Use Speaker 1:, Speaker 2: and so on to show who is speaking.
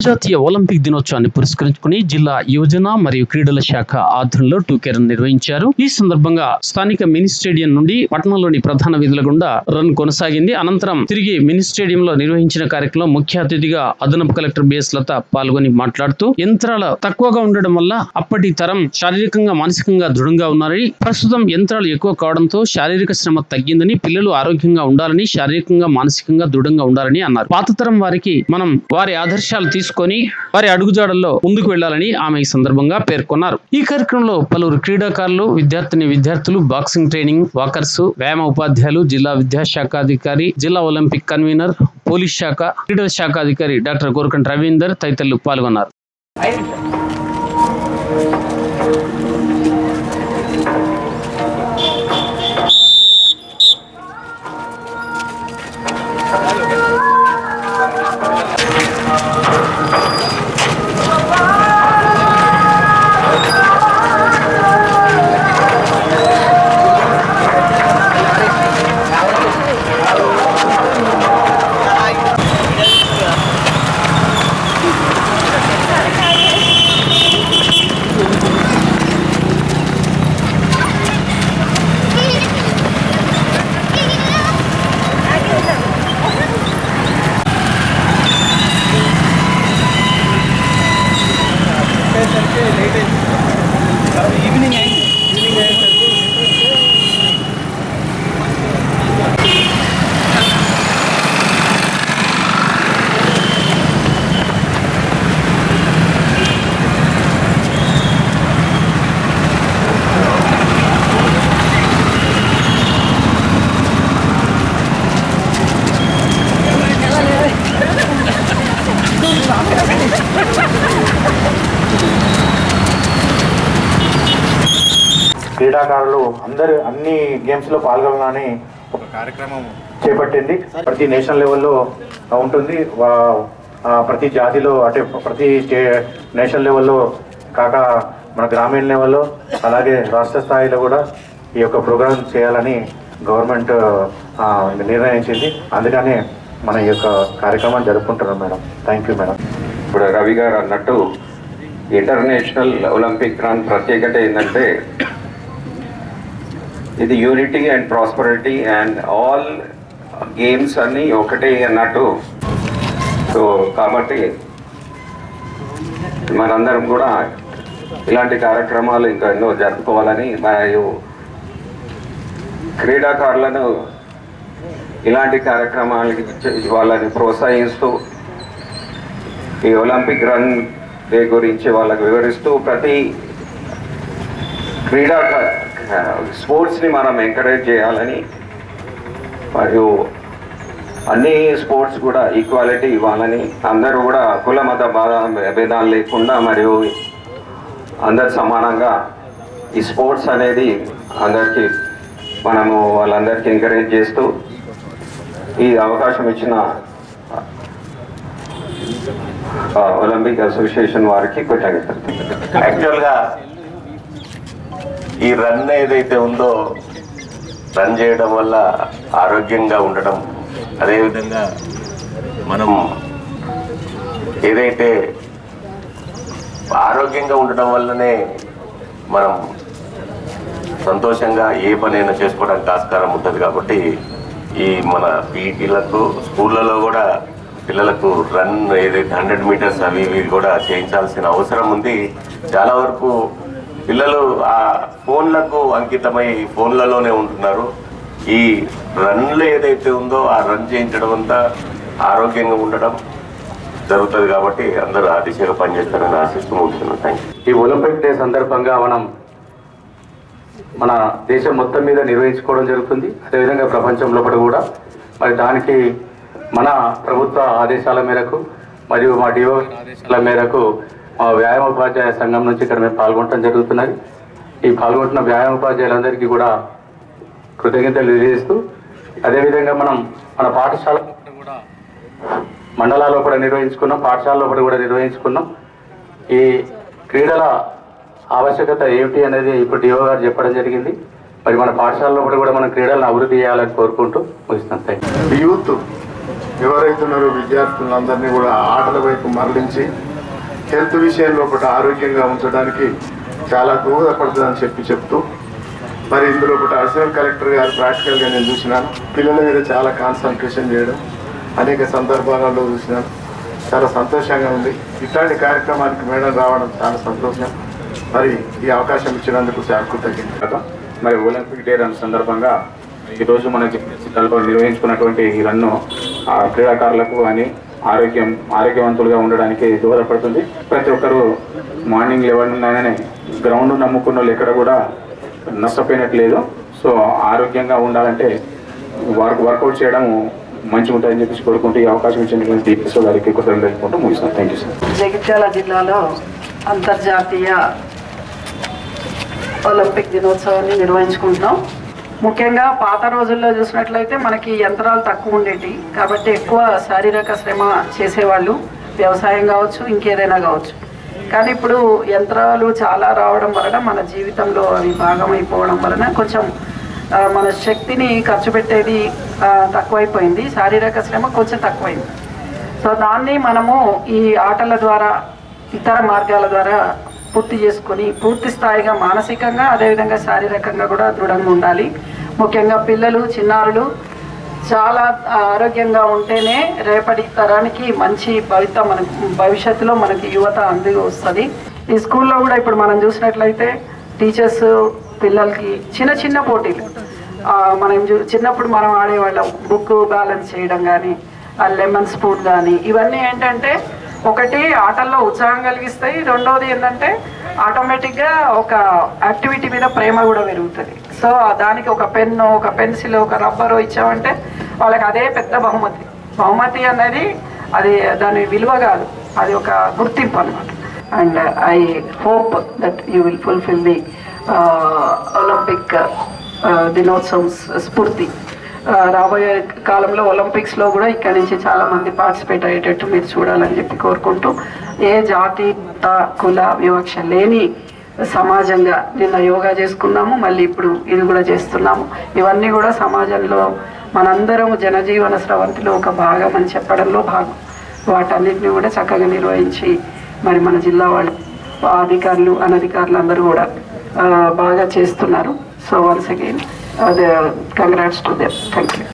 Speaker 1: అంతర్జాతీయ ఒలింపిక్ దినోత్సవాన్ని పురస్కరించుకుని జిల్లా యువజన మరియు క్రీడల శాఖ ఆధ్వర్యంలో టూకేరన్ నిర్వహించారు. ఈ సందర్భంగా స్థానిక మినీ స్టేడియం నుండి పట్టణంలోని ప్రధాన విధుల గుండా రన్ కొనసాగింది. అనంతరం తిరిగి మినీ స్టేడియంలో నిర్వహించిన కార్యక్రమం ముఖ్య అతిథిగా అదనపు కలెక్టర్ బిఎస్ లత పాల్గొని మాట్లాడుతూ యంత్రాలు తక్కువగా ఉండడం వల్ల అప్పటి తరం శారీరకంగా మానసికంగా దృఢంగా ఉన్నారని ప్రస్తుతం యంత్రాలు ఎక్కువ కావడంతో శారీరక శ్రమ తగ్గిందని పిల్లలు ఆరోగ్యంగా ఉండాలని శారీరకంగా మానసికంగా దృఢంగా ఉండాలని అన్నారు. పాత తరం వారికి మనం వారి ఆదర్శాలు తీసుకొని వారి అడుగుజాడల్లో ముందుకు వెళ్ళాలని ఆమె ఈ సందర్భంగా పేర్కొన్నారు. ఈ కార్యక్రమంలో పలువురు క్రీడాకారులు విద్యార్థిని విద్యార్థులు బాక్సింగ్ ట్రైనింగ్ వాకర్స్ వ్యాయామ ఉపాధ్యాయులు జిల్లా విద్యాశాఖ అధికారి జిల్లా ఒలింపిక్ కన్వీనర్ పోలీస్ శాఖ క్రీడల శాఖ అధికారి డాక్టర్ గోరకంట రవీందర్ తదితరులు పాల్గొన్నారు. Bye.
Speaker 2: క్రీడాకారులు అందరు అన్ని గేమ్స్లో పాల్గొనాలని ఒక కార్యక్రమం చేపట్టింది. ప్రతి నేషనల్ లెవెల్లో ఉంటుంది. ప్రతి జాతిలో అంటే ప్రతి స్టే నేషనల్ లెవెల్లో కాక మన గ్రామీణ లెవెల్లో అలాగే రాష్ట్ర స్థాయిలో కూడా ఈ యొక్క ప్రోగ్రామ్ చేయాలని గవర్నమెంట్ నిర్ణయించింది. అందుకనే మన ఈ యొక్క కార్యక్రమాన్ని జరుపుకుంటున్నాం మేడం. Thank you madam.
Speaker 3: ఇప్పుడు రవి గారు అన్నట్టు ఇంటర్నేషనల్ ఒలింపిక్ రన్ ప్రత్యేకత ఏంటంటే ఇది unity and prosperity and all games అన్నీ ఒకటే అన్నట్టు. సో కాబట్టి మనందరం కూడా ఇలాంటి కార్యక్రమాలు ఇంకా ఎన్నో జరుపుకోవాలని మరియు క్రీడాకారులను ఇలాంటి కార్యక్రమాలకి వాళ్ళని ప్రోత్సహిస్తూ ఈ ఒలింపిక్ రన్ డే గురించి వాళ్ళకు వివరిస్తూ ప్రతి క్రీడాకారు స్పోర్ట్స్ని మనం ఎంకరేజ్ చేయాలని మరియు అన్ని స్పోర్ట్స్ కూడా ఈక్వాలిటీ ఇవ్వాలని అందరూ కూడా కుల మత బాధ భేదాలు లేకుండా మరియు అందరు సమానంగా ఈ స్పోర్ట్స్ అనేది అందరికీ మనము వాళ్ళందరికీ ఎంకరేజ్ చేస్తూ ఈ అవకాశం ఇచ్చిన ఒలింపిక్ అసోసియేషన్ వారికి కృతజ్ఞతలు.
Speaker 4: యాక్చువల్గా ఈ రన్ ఏదైతే ఉందో రన్ చేయడం వల్ల ఆరోగ్యంగా ఉండడం. అదేవిధంగా మనం ఏదైతే ఆరోగ్యంగా ఉండడం వల్లనే మనం సంతోషంగా ఏ పనైనా చేసుకోవడానికి ఆస్కారం ఉంటుంది కాబట్టి ఈ మన పీటీలకు స్కూళ్ళలో కూడా పిల్లలకు రన్ ఏదైతే హండ్రెడ్ మీటర్స్ అవి ఇవి కూడా చేయించాల్సిన అవసరం ఉంది. చాలా వరకు పిల్లలు ఆ ఫోన్లకు అంకితమై ఫోన్లలోనే ఉంటున్నారు. ఈ రన్లు ఏదైతే ఉందో ఆ రన్ చేయించడం అంతా ఆరోగ్యంగా ఉండడం జరుగుతుంది కాబట్టి అందరూ ఆ దిశగా పనిచేస్తారని ఆశిస్తూ ఉంటున్నాను. థ్యాంక్ యూ
Speaker 2: ఈ ఒలింపిక్ డే సందర్భంగా మనం మన దేశం మొత్తం మీద నిర్వహించుకోవడం జరుగుతుంది. అదేవిధంగా ప్రపంచంలో కూడా. మరి దానికి మన ప్రభుత్వ ఆదేశాల మేరకు మరియు మా డిఓ ఆదేశాల మేరకు మా వ్యాయామ ఉపాధ్యాయ సంఘం నుంచి ఇక్కడ మేము పాల్గొనడం జరుగుతున్నది. ఈ పాల్గొంటున్న వ్యాయామ ఉపాధ్యాయులందరికీ కూడా కృతజ్ఞతలు తెలియజేస్తూ అదేవిధంగా మనం మన పాఠశాల కూడా మండలాల్లో కూడా నిర్వహించుకున్నాం పాఠశాలలో కూడా నిర్వహించుకున్నాం. ఈ క్రీడల ఆవశ్యకత ఏమిటి అనేది ఇప్పుడు డిఓ గారు చెప్పడం జరిగింది. మరి మన పాఠశాలలో కూడా మనం క్రీడలను అభివృద్ధి చేయాలని కోరుకుంటూ ముగిస్తాం థ్యాంక్
Speaker 5: యూత్ ఎవరైతున్నారో విద్యార్థులందరినీ కూడా ఆటల వైపు మరలించి హెల్త్ విషయంలో కూడా ఆరోగ్యంగా ఉంచడానికి చాలా దోహదపడుతుందని చెప్పి చెప్తూ మరి ఇందులో ఒకటి అడిషనల్ కలెక్టర్ గారు ప్రాక్టికల్గా నేను చూసినాను. పిల్లల మీద చాలా కాన్సన్ట్రేషన్ చేయడం అనేక సందర్భాలలో చూసినాను. చాలా సంతోషంగా ఉంది. ఇట్లాంటి కార్యక్రమానికి మేడం రావడం చాలా సంతోషం. మరి ఈ అవకాశం ఇచ్చినందుకు చాలా తగ్గింది
Speaker 2: కదా మరి ఒలింపిక్ డే రన్ సందర్భంగా ఈరోజు మన జిల్లాలో నిర్వహించుకున్నటువంటి ఈ రన్ను ఆ క్రీడాకారులకు కానీ ఆరోగ్యం ఆరోగ్యవంతులుగా ఉండడానికి దోహదపడుతుంది. ప్రతి ఒక్కరూ మార్నింగ్ లేవగానే గ్రౌండ్ నమ్ముకున్న వాళ్ళు ఎక్కడ కూడా నష్టపోయినట్టు లేదు సో ఆరోగ్యంగా ఉండాలంటే వర్క్ వర్కౌట్ చేయడం మంచిగా ఉంటుందని చెప్పేసి కోరుకుంటూ ఈ అవకాశం ఇచ్చినటువంటి డిపిఎస్ఓ గారికి కృతజ్ఞతలు తెలుపుకుంటూ ముగిస్తాను థ్యాంక్ యూ సార్
Speaker 6: జగిత్యాల జిల్లాలో అంతర్జాతీయ ఒలింపిక్ దినోత్సవాన్ని నిర్వహించుకుంటున్నాం. ముఖ్యంగా పాత రోజుల్లో చూసినట్లయితే మనకి యంత్రాలు తక్కువ ఉండేవి కాబట్టి ఎక్కువ శారీరక శ్రమ చేసేవాళ్ళు వ్యవసాయం కావచ్చు ఇంకేదైనా కావచ్చు. కానీ ఇప్పుడు యంత్రాలు చాలా రావడం వలన మన జీవితంలో అవి భాగమైపోవడం వలన కొంచెం మన శక్తిని ఖర్చు పెట్టేది తక్కువైపోయింది. శారీరక శ్రమ కొంచెం తక్కువైంది. సో దాన్ని మనము ఈ ఆటల ద్వారా ఇతర మార్గాల ద్వారా పూర్తి చేసుకొని పూర్తి స్థాయిగా మానసికంగా అదేవిధంగా శారీరకంగా కూడా దృఢంగా ఉండాలి. ముఖ్యంగా పిల్లలు చిన్నారులు చాలా ఆరోగ్యంగా ఉంటేనే రేపటి తరానికి మంచి భవిత మన భవిష్యత్తులో మనకి యువత అంది వస్తుంది. ఈ స్కూల్లో కూడా ఇప్పుడు మనం చూసినట్లయితే టీచర్స్ పిల్లలకి చిన్న చిన్న పోటీలు. మనం చూ- చిన్నప్పుడు మనం ఆడేవాళ్ళం బుక్ బ్యాలెన్స్ చేయడం కానీ లెమన్ స్పూన్ కానీ ఇవన్నీ ఏంటంటే ఒకటి ఆటల్లో ఉత్సాహం కలిగిస్తాయి. రెండోది ఏంటంటే ఆటోమేటిక్గా ఒక యాక్టివిటీ మీద ప్రేమ కూడా పెరుగుతుంది. సో దానికి ఒక పెన్ను ఒక పెన్సిల్ ఒక రబ్బరు ఇచ్చామంటే వాళ్ళకి అదే పెద్ద బహుమతి. బహుమతి అనేది అది దాని విలువ కాదు. అది ఒక గుర్తింపు అనమాట and I hope that you will fulfil the Olympic దినోత్సవం స్ఫూర్తి. రాబోయే కాలంలో ఒలింపిక్స్లో కూడా ఇక్కడి నుంచి చాలా మంది పార్టిసిపేట్ అయ్యేటట్టు మీరు చూడాలని చెప్పి కోరుకుంటూ ఏ జాతి మత కుల వివక్ష లేని సమాజంగా నిన్న యోగా చేసుకున్నాము మళ్ళీ ఇప్పుడు ఇది కూడా చేస్తున్నాము. ఇవన్నీ కూడా సమాజంలో మనందరం జనజీవన స్రవంతిలో ఒక భాగం అని చెప్పడంలో భాగం. వాటన్నిటిని కూడా చక్కగా నిర్వహించి మరి మన జిల్లా వాళ్ళు అధికారులు అనధికారులు అందరూ కూడా బాగా చేస్తున్నారు. So once again congrats to them thank you